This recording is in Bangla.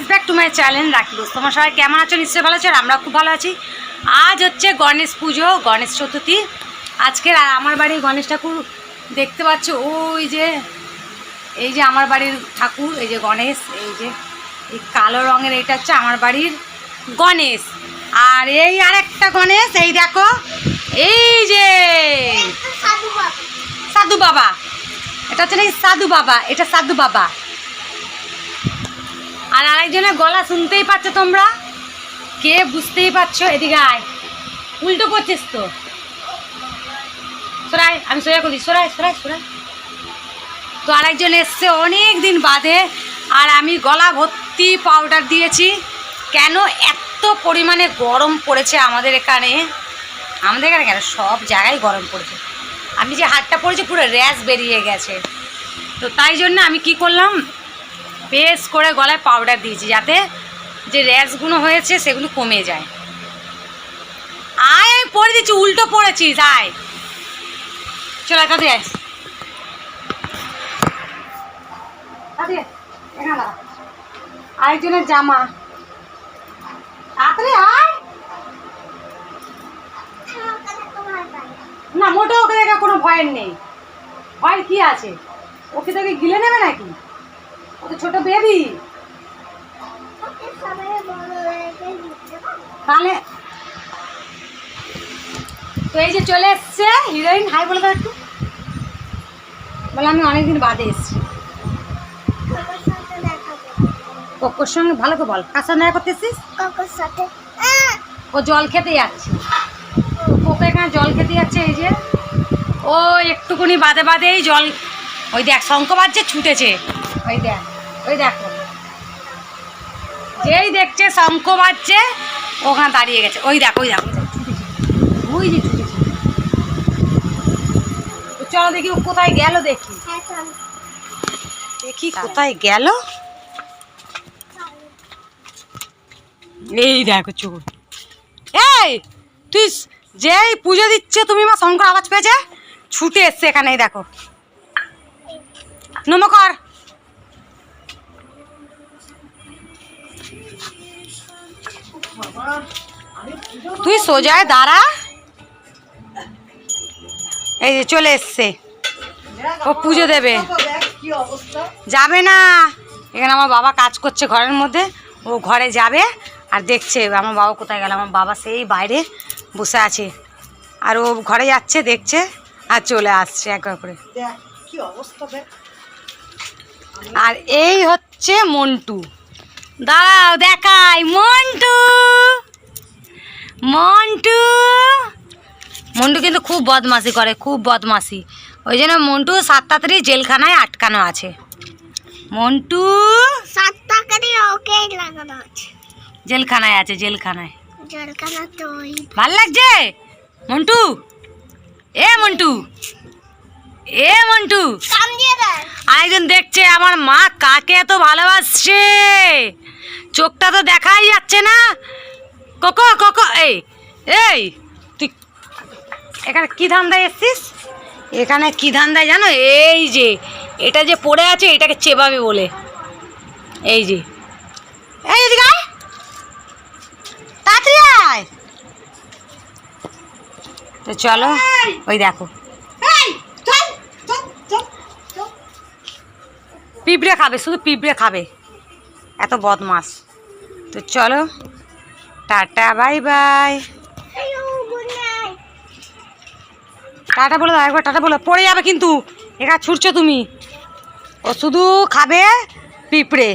Guys back to my channel রাখি দোস্ত তোমার সবাই কেমন আছো? নিশ্চয়ই ভালো আছো আর আমরা খুব ভালো আছি। আজ হচ্ছে গণেশ পুজো গণেশ চতুর্থী। আজকের আর আমার বাড়ির গণেশ ঠাকুর দেখতে পাচ্ছ? ওই যে এই যে আমার বাড়ির ঠাকুর এই যে গণেশ এই যে এই কালো রঙের এটা হচ্ছে আমার বাড়ির গণেশ। আর এই আরেকটা গণেশ এই দেখো এই যে সাধু বাবা। এটা হচ্ছে নাকি সাধু বাবা? এটা সাধু বাবা। আর আরেকজনের গলা শুনতেই পাচ্ছ তোমরা? কে বুঝতেই পারছ? এদিকে আয়। উল্টো পড়ছিস তো। সরাই আমি সোয়া করি সরাই সরাই সরাই তো আরেকজন এসছে অনেক দিন বাদে, আর আমি গলা ভর্তি পাউডার দিয়েছি। কেন এত পরিমাণে গরম পড়েছে আমাদের এখানে? আমাদের এখানে কেন? সব জায়গায় গরম পড়েছে। আমি যে হাতটা পড়েছি, পুরো র্যাশ বেরিয়ে গেছে। তো তাই জন্য আমি কি করলাম? বেশ করে গলায় পাউডার দিয়েছি যাতে যে র্যাশগুলো হয়েছে সেগুলো কমে যায়। আয় আমি পরে দিচ্ছি, উল্টো পড়েছিস, আয়। চলে কাঁদে দাঁড়া। আরেকজনের জামা। তাড়াতাড়ি আয়। না মোটে ওকে দেখে কোনো ভয়ের নেই। ভয় কি আছে? ওকে তোকে গিলে নেবে নাকি? বেবি? তাহলে তো এই যে চলে এসছে হিরোইন হাই বলে দাও একটু। বলে আমি অনেকদিন বাদে এসছি। কোকোর সঙ্গে ভালো করে বল কার সঙ্গে দেখা করতে এসছিস ও জল খেতে যাচ্ছে। কোকো এখানে জল খেতে যাচ্ছে, এই যে। ও একটুকুনি বাদে বাদেই জল ওই দেখ, শঙ্খ বাজছে, ছুটেছে। ওই দেখ। ওই দেখো। যেই দেখছে, শঙ্খ মারছে ওখানে দাঁড়িয়ে গেছে। ওই দেখ ওই দেখ। ওই যে চলো দেখি ও কোথায় গেল, দেখি। দেখি কোথায় গেল। এই দেখো চোর এই, তুই যেই পুজো দিচ্ছে, তুমি মা শঙ্কর আওয়াজ পেয়েছে? ছুটে এসছে এখানে দেখো। নমকর তুই সোজায় দাঁড়া। এই যে চলে এসছে। ও পুজো দেবে। যাবে না। এখানে আমার বাবা কাজ করছে ঘরের মধ্যে। ও ঘরে যাবে আর দেখছে আমার বাবা কোথায় গেল। আমার বাবা সেই বাইরে বসে আছে। আর ও ঘরে যাচ্ছে দেখছে আর চলে আসছে একবার করে। আর এই হচ্ছে মন্টু। দাঁড়াও দেখাই। মন্টু। মন্টু। মন্টু কিন্তু খুব বদমাশি করে খুব বদমাশি। ওই জন্য মন্টু সাত তাড়াতাড়ি জেলখানায় আটকানো আছে। মন্টু। সাত দিয়ে ওকেই লাগানো আছে। জেলখানায় আছে জেলখানায়। জলখানা তো ভালো লাগছে? মন্টু। এ মন্টু। এ মন্টু। আরেকজন দেখছে আমার মা কাকে এত ভালোবাসছে? চোখটা তো দেখাই যাচ্ছে না। কোকো কোকো এই এই তুই এখানে কি ধান্দায় এসছিস? এখানে কি ধান্দায় জানো? এই যে এটা যে পড়ে আছে এটাকে চেবাবে বলে। এই যে। এই এদিকে আয়। তাড়াতাড়ি আয়। তো চলো ওই দেখো। পিঁপড়ে খাবে শুধু পিঁপড়ে খাবে। এত বদমাস তো চলো, টাটা, বাই বাই। টাটা বলে দাও, একবার টাটা বলো, পড়ে যাবে কিন্তু। একা ছুটছো তুমি। ও শুধু খাবে পিঁপড়ে।